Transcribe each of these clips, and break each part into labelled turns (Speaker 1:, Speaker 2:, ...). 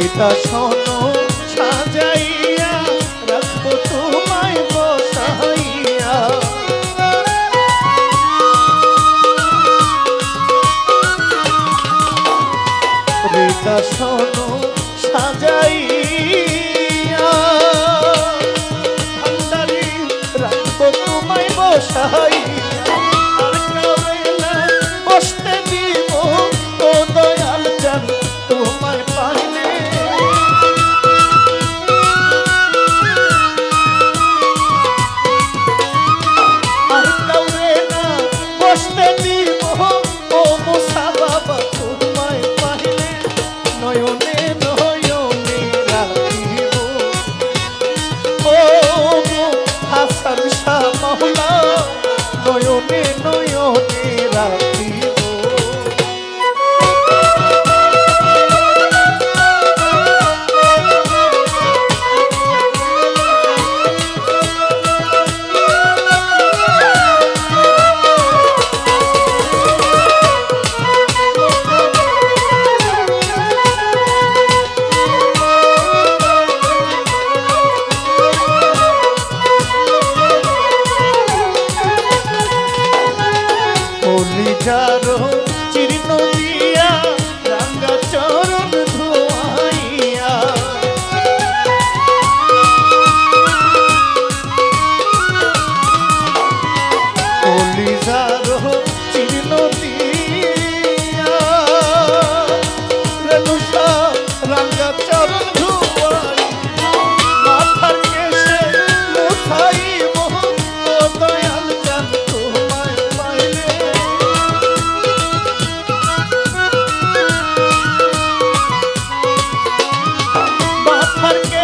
Speaker 1: কবিতা শোনো সাজাইয়া রাখব তোমায় বসাইয়া। কবিতা শোনো সাজাইয়া। রাখব তোমায় আমার কে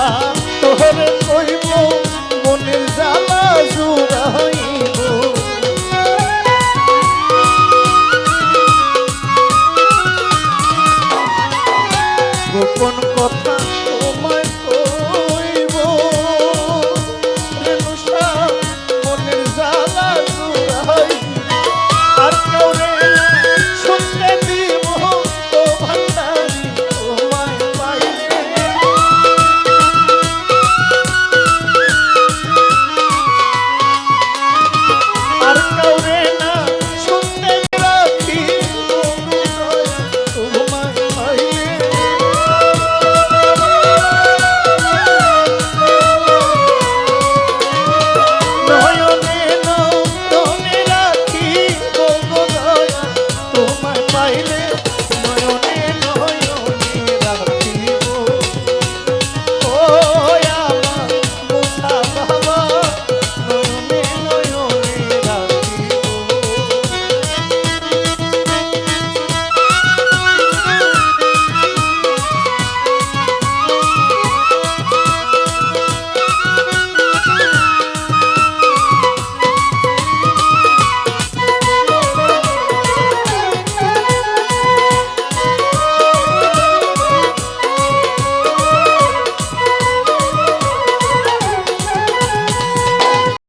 Speaker 1: हाँ